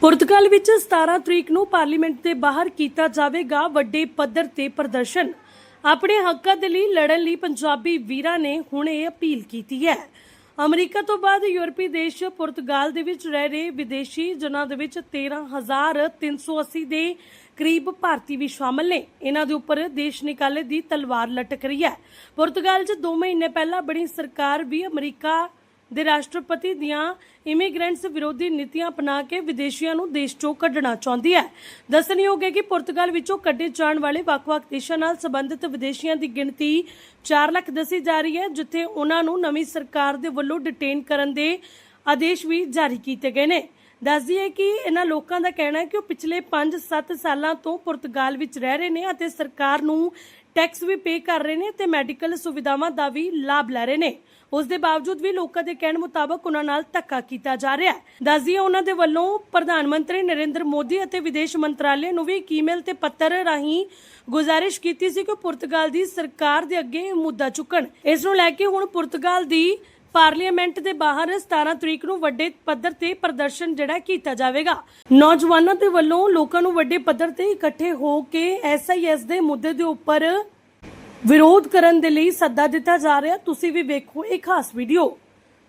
ਪੁਰਤਗਾਲ ਵਿੱਚ 17 ਤਰੀਕ ਨੂੰ ਪਾਰਲੀਮੈਂਟ ਦੇ ਬਾਹਰ ਕੀਤਾ ਜਾਵੇਗਾ ਵੱਡੇ ਪੱਧਰ ਤੇ ਪ੍ਰਦਰਸ਼ਨ। ਆਪਣੇ ਹੱਕਾਂ ਦੇ ਲਈ ਲੜਨ ਲਈ ਪੰਜਾਬੀ ਵੀਰਾਂ ਨੇ ਹੁਣ ਇਹ ਅਪੀਲ ਕੀਤੀ ਹੈ। ਅਮਰੀਕਾ ਤੋਂ ਬਾਅਦ ਯੂਰਪੀ ਦੇਸ਼ ਪੁਰਤਗਾਲ ਦੇ ਵਿੱਚ ਰਹਿ ਰਹੇ ਵਿਦੇਸ਼ੀ ਜਨਾਂ ਦੇ ਵਿੱਚ 13380 ਦੇ ਕਰੀਬ ਭਾਰਤੀ ਵੀ ਸ਼ਾਮਲ ਨੇ। ਇਹਨਾਂ ਦੇ ਉੱਪਰ ਦੇਸ਼ ਨਿਕਾਲੇ ਦੀ ਤਲਵਾਰ ਲਟਕ ਰਹੀ ਹੈ। ਪੁਰਤਗਾਲ 'ਚ 2 ਮਹੀਨੇ ਪਹਿਲਾਂ ਬਣੀ ਸਰਕਾਰ ਵੀ ਅਮਰੀਕਾ ਦੇ ਰਾਸ਼ਟਰਪਤੀ ਦੀਆਂ ਇਮੀਗ੍ਰੈਂਟਸ ਵਿਰੋਧੀ ਨੀਤੀਆਂ ਅਪਣਾ ਕੇ ਵਿਦੇਸ਼ੀਆਂ ਨੂੰ ਦੇਸ਼ ਚੋਂ ਕੱਢਣਾ ਚਾਹੁੰਦੀ ਹੈ। ਦੱਸਣਯੋਗ ਹੈ ਕਿ ਪੁਰਤਗਾਲ ਵਿੱਚੋਂ ਕੱਢੇ ਜਾਣ ਵਾਲੇ ਵੱਖ-ਵੱਖ ਦੇਸ਼ਾਂ ਨਾਲ ਸੰਬੰਧਿਤ ਵਿਦੇਸ਼ੀਆਂ ਦੀ ਗਿਣਤੀ 4 ਲੱਖ ਦੱਸੀ ਜਾ ਰਹੀ ਹੈ, ਜਿੱਥੇ ਉਹਨਾਂ ਨੂੰ ਨਵੀਂ ਸਰਕਾਰ ਦੇ ਵੱਲੋਂ ਡਿਟੇਨ ਕਰਨ ਦੇ ਆਦੇਸ਼ ਵੀ ਜਾਰੀ ਕੀਤੇ ਗਏ ਨੇ। ਦੱਸਦੀ ਹੈ ਕਿ ਇਹਨਾਂ ਲੋਕਾਂ ਦਾ ਕਹਿਣਾ ਹੈ ਕਿ ਉਹ ਪਿਛਲੇ 5-7 ਸਾਲਾਂ ਤੋਂ ਪੁਰਤਗਾਲ ਵਿੱਚ ਰਹਿ ਰਹੇ ਨੇ ਅਤੇ ਸਰਕਾਰ ਨੂੰ ਟੈਕਸ ਵੀ ਪੇ ਕਰ ਰਹੇ ਨੇ ਤੇ ਮੈਡੀਕਲ ਸੁਵਿਧਾਵਾਂ ਦਾ ਵੀ ਲਾਭ ਲੈ ਰਹੇ ਨੇ। ਉਸ ਦੇ ਬਾਵਜੂਦ ਵੀ ਲੋਕਾਂ ਦੇ ਕਹਿਣ ਮੁਤਾਬਕ ਉਹਨਾਂ ਨਾਲ ਧੱਕਾ ਕੀਤਾ ਜਾ ਰਿਹਾ ਹੈ। ਦੱਸਦੀ ਉਹਨਾਂ ਦੇ ਵੱਲੋਂ ਪ੍ਰਧਾਨ ਮੰਤਰੀ ਨਰਿੰਦਰ ਮੋਦੀ ਅਤੇ ਵਿਦੇਸ਼ ਮੰਤਰਾਲੇ ਨੂੰ ਵੀ ਇੱਕ ਈਮੇਲ ਤੇ ਪੱਤਰ ਰਾਹੀਂ ਗੁਜ਼ਾਰਿਸ਼ ਕੀਤੀ ਸੀ ਕਿ ਪੁਰਤਗਾਲ ਦੀ ਸਰਕਾਰ ਦੇ ਅੱਗੇ ਇਹ ਮੁੱਦਾ ਚੁੱਕਣ। ਇਸ ਨੂੰ ਲੈ ਕੇ ਹੁਣ ਪੁਰਤਗਾਲ ਦੀ ਪਾਰਲੀਮੈਂਟ ਦੇ ਬਾਹਰ 17 ਤਰੀਕ ਨੂੰ ਵੱਡੇ ਪੱਧਰ ਤੇ ਪ੍ਰਦਰਸ਼ਨ ਜਿਹੜਾ ਕੀਤਾ ਜਾਵੇਗਾ। ਨੌਜਵਾਨਾਂ ਦੇ ਵੱਲੋਂ ਲੋਕਾਂ ਨੂੰ ਵੱਡੇ ਪੱਧਰ ਤੇ ਇਕੱਠੇ ਹੋ ਕੇ ਐਸਆਈਐਸ ਦੇ ਮੁੱਦੇ ਦੇ ਉੱਪਰ ਵਿਰੋਧ ਕਰਨ ਦੇ ਲਈ ਸੱਦਾ ਦਿੱਤਾ ਜਾ ਰਿਹਾ। ਤੁਸੀਂ ਵੀ ਵੇਖੋ ਇਹ ਖਾਸ video.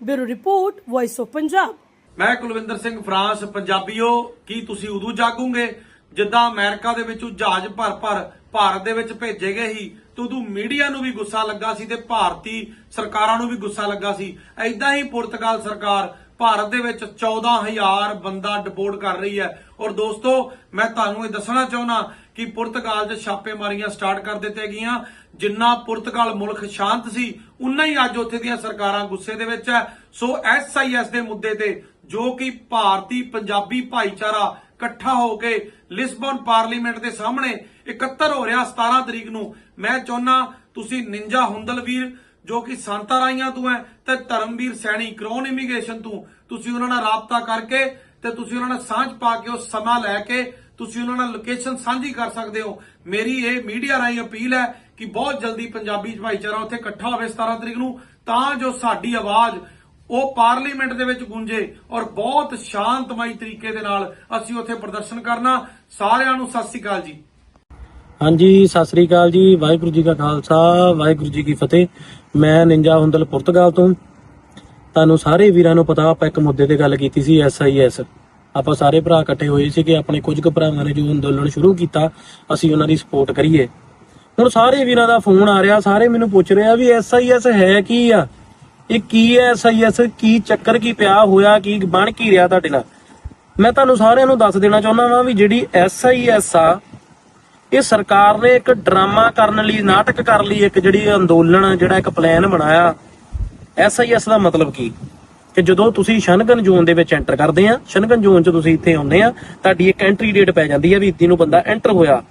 Bureau report voice of Punjab ਮੈਂ ਕੁਲਵਿੰਦਰ ਸਿੰਘ ਫਰਾਂਸ, ਪੰਜਾਬੀਓ, ਕੀ ਤੁਸੀਂ ਉਦੋਂ ਜਾਗੋਗੇ? ਜਿੱਦਾਂ ਅਮਰੀਕਾ ਦੇ ਵਿੱਚੋਂ ਜਹਾਜ਼ ਭਰ ਭਰ ਭਾਰਤ ਦੇ ਵਿੱਚ ਭੇਜੇ ਗਏ ਸੀ। ਤੇ ਉਦੋਂ ਮੀਡੀਆ ਨੂੰ ਵੀ ਗੁੱਸਾ ਲੱਗਾ ਸੀ ਤੇ ਭਾਰਤੀ ਸਰਕਾਰਾਂ ਨੂੰ ਵੀ ਗੁੱਸਾ ਲੱਗਾ ਸੀ। ਐਦਾਂ ਹੀ ਪੁਰਤਗਾਲ ਸਰਕਾਰ ਭਾਰਤ ਦੇ ਵਿੱਚ 14000 ਬੰਦਾ ਡਿਪੋਰਟ ਕਰ ਰਹੀ ਹੈ। ਔਰ ਦੋਸਤੋ, ਮੈਂ ਤੁਹਾਨੂੰ ਇਹ ਦੱਸਣਾ ਚਾਹੁੰਦਾ ਕਿ ਪੁਰਤਗਾਲ 'ਚ ਛਾਪੇਮਾਰੀਆਂ ਸਟਾਰਟ ਕਰ ਦਿੱਤੇ ਗਈਆਂ। ਜਿੰਨਾ ਪੁਰਤਗਾਲ ਮੁਲਕ ਸ਼ਾਂਤ ਸੀ, ਉਨਾ ਹੀ ਅੱਜ ਉੱਥੇ ਦੀਆਂ ਸਰਕਾਰਾਂ ਗੁੱਸੇ ਦੇ ਵਿੱਚ ਹੈ। ਸੋ ਐਸਆਈਐਸ ਦੇ ਮੁੱਦੇ ਤੇ ਜੋ ਕਿ ਭਾਰਤੀ ਪੰਜਾਬੀ ਭਾਈਚਾਰਾ ਇਕੱਠਾ ਹੋ ਕੇ ਲਿਸਬਨ ਪਾਰਲੀਮੈਂਟ ਦੇ ਸਾਹਮਣੇ 71 ਹੋ ਰਿਹਾ 17 ਤਰੀਕ ਨੂੰ। ਮੈਂ ਚਾਹੁੰਨਾ ਤੁਸੀਂ ਨਿੰਜਾ ਹੁੰਦਲ ਵੀਰ ਜੋ ਕਿ ਸੰਤਾ ਰਾਈਆਂ ਤੋਂ ਹੈ ਤੇ ਧਰਮਵੀਰ ਸੈਣੀ, ਕ੍ਰੋਨ ਇਮੀਗ੍ਰੇਸ਼ਨ ਤੋਂ, ਤੁਸੀਂ ਉਹਨਾਂ ਨਾਲ ਰਾਬਤਾ ਕਰਕੇ ਤੇ ਤੁਸੀਂ ਉਹਨਾਂ ਨਾਲ ਸਾਂਝ ਪਾ ਕੇ ਉਹ ਸਮਾਂ ਲੈ ਕੇ ਤੁਸੀਂ ਉਹਨਾਂ ਨਾਲ ਲੋਕੇਸ਼ਨ ਸਾਂਝੀ ਕਰ ਸਕਦੇ ਹੋ। ਮੇਰੀ ਇਹ ਮੀਡੀਆ ਰਾਹੀਂ ਅਪੀਲ ਹੈ ਕਿ ਬਹੁਤ ਜਲਦੀ ਪੰਜਾਬੀ ਭਾਈਚਾਰਾ ਉੱਥੇ ਇਕੱਠਾ ਹੋਵੇ 17 ਤਰੀਕ ਨੂੰ, ਤਾਂ ਜੋ ਸਾਡੀ ਆਵਾਜ਼ ਉਹ ਪਾਰਲੀਮੈਂਟ ਦੇ ਵਿੱਚ ਗੂੰਜੇ ਔਰ ਬਹੁਤ ਸ਼ਾਂਤਮਈ ਤਰੀਕੇ ਦੇ ਨਾਲ ਅਸੀਂ ਉੱਥੇ ਪ੍ਰਦਰਸ਼ਨ ਕਰਨਾ। ਸਾਰਿਆਂ ਨੂੰ ਸਤਿ ਸ੍ਰੀ ਅਕਾਲ ਜੀ। ਹਾਂਜੀ, ਸਤਿ ਸ੍ਰੀ ਅਕਾਲ ਜੀ। ਵਾਹਿਗੁਰੂ ਜੀ ਕਾ ਖਾਲਸਾ, ਵਾਹਿਗੁਰੂ ਜੀ ਕੀ ਫਤਿਹ। ਮੈਂ ਨਿੰਜਾ ਹੁੰਦਲ, ਪੁਰਤਗਾਲ ਤੋਂ। ਤੁਹਾਨੂੰ ਸਾਰੇ ਵੀਰਾਂ ਨੂੰ ਪਤਾ, ਆਪਾਂ ਇੱਕ ਮੁੱਦੇ ਤੇ ਗੱਲ ਕੀਤੀ ਸੀ ਐਸਆਈਐਸ ਆਪਾਂ ਸਾਰੇ ਭਰਾ ਇਕੱਠੇ ਹੋਏ ਸੀ ਕਿ ਆਪਣੇ ਕੁਝ ਕੁ ਭਰਾਵਾਂ ਨੇ ਜੋ ਅੰਦੋਲਨ ਸ਼ੁਰੂ ਕੀਤਾ, ਅਸੀਂ ਉਹਨਾਂ ਦੀ ਸਪੋਰਟ ਕਰੀਏ। ਹੁਣ ਸਾਰੇ ਵੀਰਾਂ ਦਾ ਫੋਨ ਆ ਰਿਹਾ, ਸਾਰੇ ਮੈਨੂੰ ਪੁੱਛ ਰਹੇ ਆ ਵੀ ਐਸਆਈਐਸ ਹੈ ਕੀ ਆ? ਇਹ ਕੀ ਹੈ ਐਸਆਈਐਸ ਕੀ ਚੱਕਰ, ਕੀ ਪਿਆ ਹੋਇਆ, ਕੀ ਬਣ ਕੀ ਰਿਹਾ ਤੁਹਾਡੇ ਨਾਲ? ਮੈਂ ਤੁਹਾਨੂੰ ਸਾਰਿਆਂ ਨੂੰ ਦੱਸ ਦੇਣਾ ਚਾਹੁੰਦਾ ਵਾਂ ਵੀ ਜਿਹੜੀ ਐਸਆਈਐਸ ਆ, ਇਹ ਸਰਕਾਰ ਨੇ ਇੱਕ ਡਰਾਮਾ ਕਰਨ ਲਈ, ਨਾਟਕ ਕਰਨ ਲਈ ਇੱਕ ਜਿਹੜੀ ਅੰਦੋਲਨ, ਜਿਹੜਾ ਇੱਕ ਪਲਾਨ ਬਣਾਇਆ। ਐਸਆਈਐਸ ਦਾ ਮਤਲਬ ਕੀ? ਕਿ ਜਦੋਂ ਤੁਸੀਂ ਸ਼ਨਗਨ ਜ਼ੋਨ ਦੇ ਵਿੱਚ ਐਂਟਰ ਕਰਦੇ ਆ, ਸ਼ਨਗਨ ਜ਼ੋਨ 'ਚ ਤੁਸੀਂ ਇੱਥੇ ਆਉਂਦੇ ਆ, ਤੁਹਾਡੀ ਇੱਕ ਐਂਟਰੀ ਡੇਟ ਪੈ ਜਾਂਦੀ ਆ ਵੀ ਇੱਦੀ ਨੂੰ ਬੰਦਾ ਐਂਟਰ ਹੋਇਆ।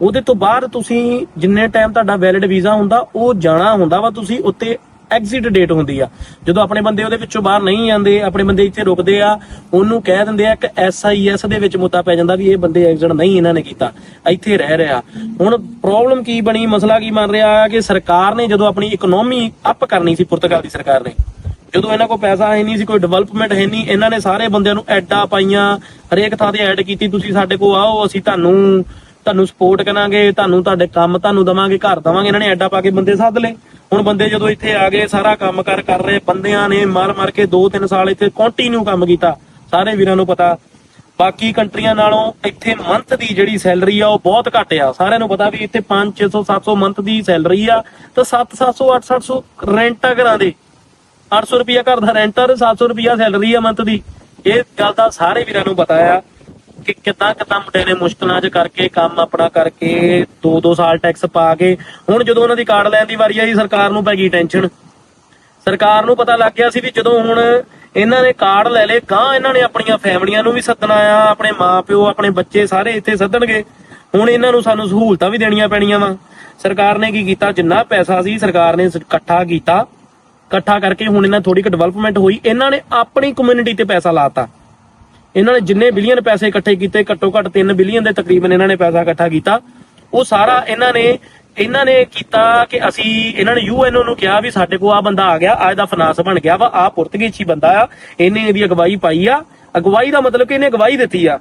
ਉਹਦੇ ਤੋਂ ਬਾਅਦ ਤੁਸੀਂ ਜਿੰਨੇ ਟਾਈਮ ਤੁਹਾਡਾ ਵੈਲਿਡ ਵੀਜ਼ਾ ਹੁੰਦਾ, ਉਹ ਜਾਣਾ ਹੁੰਦਾ ਵਾ ਤੁਸੀਂ ਉੱਤੇ ਐਗਜ਼ਿਟ ਡੇਟ ਹੁੰਦੀ ਆ। ਜਦੋਂ ਆਪਣੇ ਬੰਦੇ ਉਹਦੇ ਵਿੱਚੋਂ ਬਾਹਰ ਨਹੀਂ ਜਾਂਦੇ ਆਪਣੇ ਬੰਦੇ ਇੱਥੇ ਰੁਕਦੇ ਆ, ਉਹਨੂੰ ਕਹਿ ਦਿੰਦੇ ਆ ਕਿ ਐਸਆਈਐਸ ਦੇ ਵਿੱਚ ਮੁੱਦਾ ਪੈ ਜਾਂਦਾ ਵੀ ਇਹ ਬੰਦੇ ਐਗਜ਼ਿਟ ਨਹੀਂ ਇਹਨਾਂ ਨੇ ਕੀਤਾ, ਇੱਥੇ ਰਹਿ ਰਿਹਾ। ਹੁਣ ਪ੍ਰੋਬਲਮ ਕੀ ਬਣੀ, ਮਸਲਾ ਕੀ ਬਣ ਰਿਹਾ ਕਿ ਸਰਕਾਰ ਨੇ ਜਦੋਂ ਆਪਣੀ ਇਕਨੋਮੀ ਅਪ ਕਰਨੀ ਸੀ ਪੁਰਤਗਾਲ ਦੀ ਸਰਕਾਰ ਨੇ, ਜਦੋਂ ਇਹਨਾਂ ਕੋਲ ਪੈਸਾ ਹੈ ਨਹੀਂ ਸੀ, ਕੋਈ ਡਿਵੈਲਪਮੈਂਟ ਹੈ ਨਹੀਂ, ਇਹਨਾਂ ਨੇ ਸਾਰੇ ਬੰਦਿਆਂ ਨੂੰ ਐਡਾਂ ਪਾਈਆਂ, ਹਰੇਕ ਥਾਂ ਤੇ ਐਡ ਕੀਤੀ, ਤੁਸੀਂ ਸਾਡੇ ਕੋਲ ਆਓ, ਅਸੀਂ ਤੁਹਾਨੂੰ ਤੁਹਾਨੂੰ ਸਪੋਰਟ ਕਰਾਂਗੇ, ਤੁਹਾਨੂੰ ਤੁਹਾਡੇ ਕੰਮ ਤੁਹਾਨੂੰ ਦਵਾਂਗੇ, ਘਰ ਦਵਾਂਗੇ। ਇਹਨਾਂ ਨੇ ਐਡਾਂ ਪਾ ਕੇ ਬੰਦੇ ਸੱਦ ਲਏ। ਹੁਣ ਬੰਦੇ ਜਦੋਂ ਇੱਥੇ ਆ ਗਏ, ਸਾਰਾ ਕੰਮ ਕਰ ਕਰ ਰਹੇ, ਬੰਦਿਆਂ ਨੇ ਮਾਰ ਮਾਰ ਕੇ 2-3 ਸਾਲ ਇੱਥੇ ਕੰਟੀਨਿਊ ਕੰਮ ਕੀਤਾ। ਸਾਰੇ ਵੀਰਾਂ ਨੂੰ ਪਤਾ। ਬਾਕੀ ਕੰਟਰੀਆਂ ਨਾਲੋਂ ਇੱਥੇ ਮੰਥ ਦੀ ਜਿਹੜੀ ਸੈਲਰੀ ਆ, ਉਹ ਬਹੁਤ ਘੱਟ ਆ। ਸਾਰਿਆਂ ਨੂੰ ਪਤਾ ਵੀ ਇੱਥੇ 5 600 700 ਮੰਥ ਦੀ ਸੈਲਰੀ ਆ। ਤਾਂ 7 700 8 700 ਰੈਂਟ ਆ ਘਰਾਂ ਦੇ। 800 ਰੁਪਿਆ ਘਰ ਦਾ ਰੈਂਟ ਆ ਤੇ 700 ਰੁਪਿਆ ਸੈਲਰੀ ਆ ਮੰਥ ਦੀ। ਇਹ ਗੱਲ ਦਾ ਸਾਰੇ ਵੀਰਾਂ ਨੂੰ ਪਤਾ ਆ। ਕਿ ਕਿੱਦਾਂ ਕਿੱਦਾਂ ਮੁੰਡੇ ਨੇ ਮੁਸ਼ਕਲਾਂ 'ਚ ਕਰਕੇ ਕੰਮ ਆਪਣਾ ਕਰਕੇ 2-2 ਸਾਲ ਟੈਕਸ ਪਾ ਕੇ, ਹੁਣ ਜਦੋਂ ਉਹਨਾਂ ਦੀ ਕਾਰਡ ਲੈਣ ਦੀ ਵਾਰੀ ਆਈ, ਸਰਕਾਰ ਨੂੰ ਪੈ ਗਈ ਟੈਨਸ਼ਨ ਸਰਕਾਰ ਨੂੰ ਪਤਾ ਲੱਗ ਗਿਆ ਸੀ ਵੀ ਜਦੋਂ ਹੁਣ ਇਹਨਾਂ ਨੇ ਕਾਰਡ ਲੈ ਲਏ ਗਾਂ ਇਹਨਾਂ ਨੇ ਆਪਣੀਆਂ ਫੈਮਲੀਆਂ ਨੂੰ ਵੀ ਸੱਦਣਾ ਆ, ਆਪਣੇ ਮਾਪਿਓ, ਆਪਣੇ ਬੱਚੇ ਸਾਰੇ ਇੱਥੇ ਸੱਦਣਗੇ। ਹੁਣ ਇਹਨਾਂ ਨੂੰ ਸਾਨੂੰ ਸਹੂਲਤਾਂ ਵੀ ਦੇਣੀਆਂ ਪੈਣੀਆਂ ਵਾ। ਸਰਕਾਰ ਨੇ ਕੀ ਕੀਤਾ? ਜਿੰਨਾ ਪੈਸਾ ਸੀ, ਸਰਕਾਰ ਨੇ ਇਕੱਠਾ ਕੀਤਾ। ਇਕੱਠਾ ਕਰਕੇ ਹੁਣ ਇਹਨਾਂ ਥੋੜੀ ਡਿਵੈਲਪਮੈਂਟ ਹੋਈ। ਇਹਨਾਂ ਨੇ ਆਪਣੀ ਕਮਿਊਨਿਟੀ ਤੇ ਪੈਸਾ ਲਾਤਾ ਇਹਨਾਂ ਨੇ ਜਿੰਨੇ ਬਿਲੀਅਨ ਪੈਸੇ ਇਕੱਠੇ ਕੀਤੇ, ਘੱਟੋ ਘੱਟ 3 ਬਿਲੀਅਨ ਦੇ ਤਕਰੀਬਨ ਇਹਨਾਂ ਨੇ ਪੈਸਾ ਇਕੱਠਾ ਕੀਤਾ। ਉਹ ਸਾਰਾ ਇਹਨਾਂ ਨੇ ਇਹਨਾਂ ਨੇ ਕੀਤਾ ਕਿ ਅਸੀਂ, ਇਹਨਾਂ ਨੇ ਯੂਐਨਓ ਨੂੰ ਕਿਹਾ ਵੀ ਸਾਡੇ ਕੋਲ ਆ ਬੰਦਾ ਆ ਗਿਆ ਅੱਜ ਦਾ ਫਨਾਸ ਬਣ ਗਿਆ ਵਾ ਆ ਪੁਰਤਗੀਜ਼ੀ ਬੰਦਾ ਆ, ਇਹਨੇ ਇਹਦੀ ਅਗਵਾਈ ਪਾਈ ਆ। ਅਗਵਾਈ ਦਾ ਮਤਲਬ ਕਿ ਇਹਨੇ ਅਗਵਾਈ ਦਿੱਤੀ ਆ।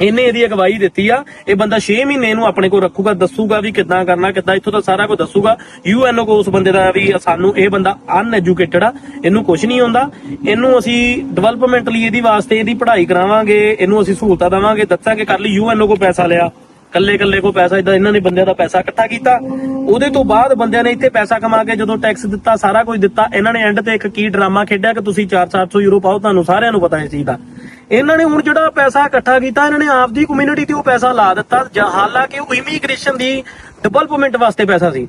ਇਹਨੇ ਇਹਦੀ ਅਗਵਾਈ ਦਿੱਤੀ ਆ। ਇਹ ਬੰਦਾ 6 ਮਹੀਨੇ ਨੂੰ ਆਪਣੇ ਕੋਲ ਰੱਖੂਗਾ, ਦੱਸੂਗਾ ਵੀ ਕਿੱਦਾਂ ਕਰਨਾ, ਕਿੱਦਾਂ ਇੱਥੋਂ ਦਾ ਸਾਰਾ ਕੁਝ ਦੱਸੂਗਾ। ਯੂਐਨਓ ਕੋ ਉਸ ਬੰਦੇ ਦਾ ਵੀ ਸਾਨੂੰ ਇਹ ਬੰਦਾ ਅਨਐਜੂਕੇਟਡ ਆ, ਇਹਨੂੰ ਕੁਝ ਨਹੀਂ ਆਉਂਦਾ ਇਹਨੂੰ ਅਸੀਂ ਡਿਵੈਲਪਮੈਂਟ ਲਈ ਇਹਦੀ ਵਾਸਤੇ ਇਹਦੀ ਪੜ੍ਹਾਈ ਕਰਾਵਾਂਗੇ, ਇਹਨੂੰ ਅਸੀਂ ਸਹੂਲਤਾਂ ਦੇਵਾਂਗੇ, ਦੱਸਾਂਗੇ ਕਰ ਲਈ ਯੂਐਨਓ ਕੋ ਪੈਸਾ ਲਿਆ। ਕੱਲੇ ਕੱਲੇ ਕੋ ਪੈਸਾ ਇਦਾਂ ਇਹਨਾਂ ਨੇ ਬੰਦਿਆਂ ਦਾ ਪੈਸਾ ਇਕੱਠਾ ਕੀਤਾ। ਉਹਦੇ ਤੋਂ ਬਾਅਦ ਬੰਦਿਆਂ ਨੇ ਇੱਥੇ ਪੈਸਾ ਕਮਾ ਕੇ ਜਦੋਂ ਟੈਕਸ ਦਿੱਤਾ, ਸਾਰਾ ਕੁਝ ਦਿੱਤਾ, ਇਹਨਾਂ ਨੇ ਐਂਡ ਤੇ ਇੱਕ ਕੀ ਡਰਾਮਾ ਖੇਡਿਆ ਕਿ ਤੁਸੀਂ 4-400 ਯੂਰੋ ਪਾਓ, ਤੁਹਾਨੂੰ ਸਾਰਿਆਂ ਨੂੰ ਪਤਾ ਇਸ ਚੀਜ਼ ਦਾ। ਇਹਨਾਂ ਨੇ ਹੁਣ ਜਿਹੜਾ ਪੈਸਾ ਇਕੱਠਾ ਕੀਤਾ, ਇਹਨਾਂ ਨੇ ਆਪਦੀ ਕਮਿਊਨਿਟੀ ਤੇ ਉਹ ਪੈਸਾ ਲਾ ਦਿੱਤਾ। ਜਾਂ ਹਾਲਾਂਕਿ ਉਹ ਇਮੀਗ੍ਰੇਸ਼ਨ ਦੀ ਡਿਵੈਲਪਮੈਂਟ ਵਾਸਤੇ ਪੈਸਾ ਸੀ।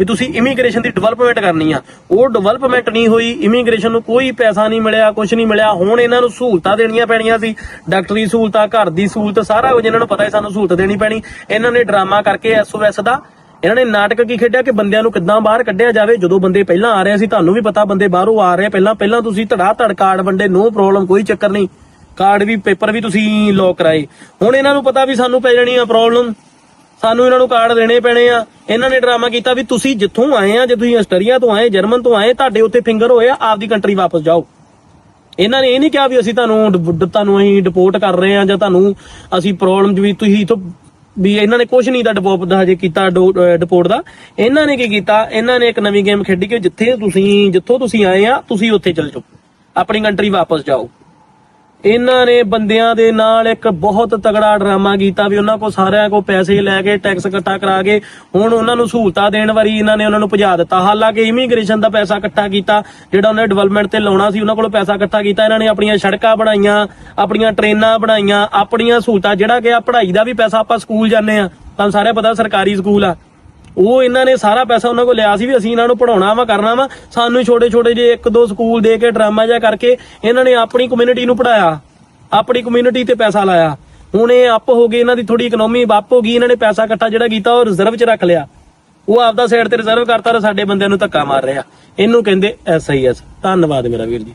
ਵੀ ਤੁਸੀਂ ਇਮੀਗ੍ਰੇਸ਼ਨ ਦੀ ਡਿਵੈਲਪਮੈਂਟ ਕਰਨੀ ਆ। ਉਹ ਡਿਵੈਲਪਮੈਂਟ ਨਹੀਂ ਹੋਈ ਇਮੀਗ੍ਰੇਸ਼ਨ ਨੂੰ ਕੋਈ ਪੈਸਾ ਨਹੀਂ ਮਿਲਿਆ ਕੁਝ ਨਹੀਂ ਮਿਲਿਆ। ਹੁਣ ਇਹਨਾਂ ਨੂੰ ਸਹੂਲਤਾਂ ਦੇਣੀਆਂ ਪੈਣੀਆਂ ਸੀ। ਡਾਕਟਰੀ ਸਹੂਲਤਾਂ, ਘਰ ਦੀ ਸਹੂਲਤ, ਸਾਰਾ ਕੁਝ ਇਹਨਾਂ ਨੂੰ ਪਤਾ ਹੈ ਸਾਨੂੰ ਸਹੂਲਤ ਦੇਣੀ ਪੈਣੀ। ਇਹਨਾਂ ਨੇ ਡਰਾਮਾ ਕਰਕੇ ਐਸਓਐਸ ਦਾ, ਇਹਨਾਂ ਨੇ ਨਾਟਕ ਕੀ ਖੇਡਿਆ ਕਿ ਬੰਦਿਆਂ ਨੂੰ ਕਿੱਦਾਂ ਬਾਹਰ ਕੱਢਿਆ ਜਾਵੇ। ਜਦੋਂ ਬੰਦੇ ਪਹਿਲਾਂ ਆ ਰਹੇ ਸੀ, ਤੁਹਾਨੂੰ ਵੀ ਪਤਾ ਬੰਦੇ ਬਾਹਰੋਂ ਆ ਰਹੇ ਪਹਿਲਾਂ ਪਹਿਲਾਂ ਤੁਸੀਂ ਧੜਾ ਧੜ ਕਾਰਡ ਵੰਡੇ ਨੋ ਪ੍ਰੋਬਲਮ ਕੋਈ ਚੱਕਰ ਨਹੀਂ। ਕਾਰਡ ਵੀ, ਪੇਪਰ ਵੀ ਤੁਸੀਂ ਲੋਕ ਕਰਾਏ। ਹੁਣ ਇਹਨਾਂ ਨੂੰ ਪਤਾ ਵੀ ਸਾਨੂੰ ਪੈ ਜਾਣੀ ਆ ਪ੍ਰੋਬਲਮ ਸਾਨੂੰ ਇਹਨਾਂ ਨੂੰ ਕਾਰਡ ਦੇਣੇ ਪੈਣੇ ਆ। ਇਹਨਾਂ ਨੇ ਡਰਾਮਾ ਕੀਤਾ ਵੀ ਤੁਸੀਂ ਜਿੱਥੋਂ ਆਏ ਆ, ਜੇ ਤੁਸੀਂ ਆਸਟਰੀਆ ਤੋਂ ਆਏ, ਜਰਮਨ ਤੋਂ ਆਏ, ਤੁਹਾਡੇ ਉੱਤੇ ਫਿੰਗਰ ਹੋਏ ਆ, ਆਪਦੀ ਕੰਟਰੀ ਵਾਪਸ ਜਾਓ। ਇਹਨਾਂ ਨੇ ਇਹ ਨਹੀਂ ਕਿਹਾ ਵੀ ਅਸੀਂ ਤੁਹਾਨੂੰ ਤੁਹਾਨੂੰ ਅਸੀਂ ਡਿਪੋਰਟ ਕਰ ਰਹੇ ਆ ਜਾਂ ਤੁਹਾਨੂੰ ਅਸੀਂ ਪ੍ਰੋਬਲਮ ਵੀ ਤੁਸੀਂ ਇਥੋਂ ਵੀ ਇਹਨਾਂ ਨੇ ਕੁਝ ਨਹੀਂ ਦਾ ਡਿਪੋਰਟ ਦਾ ਹਜੇ ਕੀਤਾ ਡਿਪੋਰਟ ਦਾ। ਇਹਨਾਂ ਨੇ ਕੀ ਕੀਤਾ? ਇਹਨਾਂ ਨੇ ਇੱਕ ਨਵੀਂ ਗੇਮ ਖੇਡੀ ਕਿ ਜਿੱਥੇ ਤੁਸੀਂ, ਜਿੱਥੋਂ ਤੁਸੀਂ ਆਏ ਆ, ਤੁਸੀਂ ਉੱਥੇ ਚਲ ਜਾਓ। ਆਪਣੀ ਕੰਟਰੀ ਵਾਪਸ ਜਾਓ। ਇਹਨਾਂ ਨੇ ਬੰਦਿਆਂ ਦੇ ਨਾਲ ਇੱਕ ਬਹੁਤ ਤਗੜਾ ਡਰਾਮਾ ਕੀਤਾ ਵੀ ਉਹਨਾਂ ਕੋ ਸਾਰਿਆਂ ਕੋ ਪੈਸੇ ਲੈ ਕੇ ਟੈਕਸ ਇਕੱਠਾ ਕਰਾ ਕੇ ਹੁਣ ਉਹਨਾਂ ਨੂੰ ਸਹੂਲਤਾਂ ਦੇਣ ਵਾਰੀ ਇਹਨਾਂ ਨੇ ਉਹਨਾਂ ਨੂੰ ਭਜਾ ਦਿੱਤਾ। ਹਾਲਾਂਕਿ ਇਮੀਗ੍ਰੇਸ਼ਨ ਦਾ ਪੈਸਾ ਇਕੱਠਾ ਕੀਤਾ, ਜਿਹੜਾ ਉਹਨੇ ਡਿਵੈਲਪਮੈਂਟ ਤੇ ਲਾਉਣਾ ਸੀ, ਉਹਨਾਂ ਕੋਲ ਪੈਸਾ ਇਕੱਠਾ ਕੀਤਾ। ਇਹਨਾਂ ਨੇ ਆਪਣੀਆਂ ਸੜਕਾਂ ਬਣਾਈਆਂ, ਆਪਣੀਆਂ ਟ੍ਰੇਨਾਂ ਬਣਾਈਆਂ, ਆਪਣੀਆਂ ਸਹੂਲਤਾਂ, ਜਿਹੜਾ ਕਿ ਆ ਪੜ੍ਹਾਈ ਦਾ ਵੀ ਪੈਸਾ ਆਪਾਂ ਸਕੂਲ ਜਾਂਦੇ ਆ ਤੁਹਾਨੂੰ ਸਾਰੇ ਪਤਾ ਸਰਕਾਰੀ ਸਕੂਲ ਆ। ਉਹ ਇਹਨਾਂ ਨੇ ਸਾਰਾ ਪੈਸਾ ਉਹਨਾਂ ਕੋਲ ਲਿਆ ਸੀ ਵੀ ਅਸੀਂ ਇਹਨਾਂ ਨੂੰ ਪੜਾਉਣਾ ਵਾ, ਕਰਨਾ ਵਾ। ਸਾਨੂੰ ਛੋਟੇ ਛੋਟੇ ਜੇ ਇੱਕ ਦੋ ਸਕੂਲ ਦੇ ਕੇ ਡਰਾਮਾ ਜਿਹਾ ਕਰਕੇ ਇਹਨਾਂ ਨੇ ਆਪਣੀ ਕਮਿਊਨਿਟੀ ਨੂੰ ਪੜਾਇਆ ਆਪਣੀ ਕਮਿਊਨਿਟੀ ਤੇ ਪੈਸਾ ਲਾਇਆ। ਹੁਣ ਇਹ ਅਪ ਹੋ ਗਈ, ਇਹਨਾਂ ਦੀ ਥੋੜੀ ਇਕਨੋਮੀ ਅਪ ਹੋ ਗਈ, ਇਹਨਾਂ ਨੇ ਪੈਸਾ ਇਕੱਠਾ ਜਿਹੜਾ ਕੀਤਾ ਉਹ ਰਿਜ਼ਰਵ 'ਚ ਰੱਖ ਲਿਆ। ਉਹ ਆਪਦਾ ਸਾਈਡ ਤੇ ਰਿਜ਼ਰਵ ਕਰਤਾ ਤੇ ਸਾਡੇ ਬੰਦਿਆਂ ਨੂੰ ਧੱਕਾ ਮਾਰ ਰਿਹਾ। ਇਹਨੂੰ ਕਹਿੰਦੇ ਐਸਆਈਐਸ ਧੰਨਵਾਦ ਮੇਰਾ ਵੀਰ ਜੀ।